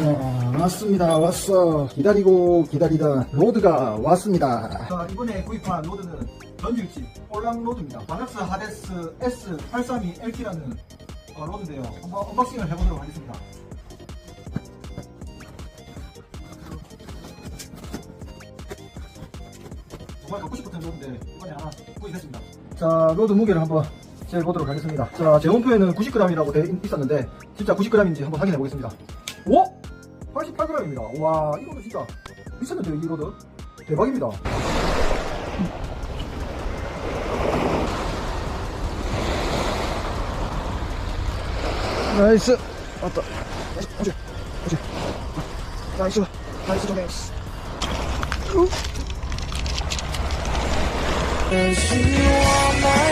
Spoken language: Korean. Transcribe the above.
자, 왔습니다. 왔어. 기다리고 기다리다 로드가 왔습니다. 자, 이번에 구입한 로드는 전주일치 폴랑 로드입니다. 바낙스 하데스 S832LT라는 어, 로드인데요. 한번 언박싱을 해보도록 하겠습니다. 정말 갖고 싶었던 로드인데 이번에 하나 구입했습니다. 자, 로드 무게를 한번 재보도록 하겠습니다. 자, 제 홈표에는 90g이라고 되어 있었는데 진짜 90g인지 한번 확인해 보겠습니다. 오! 88g입니다. 와, 이거는 진짜 이 로드? 대박입니다. 나이스. 왔다. 오지. 오지. 나이스. 나이스 좀 해. Cause you are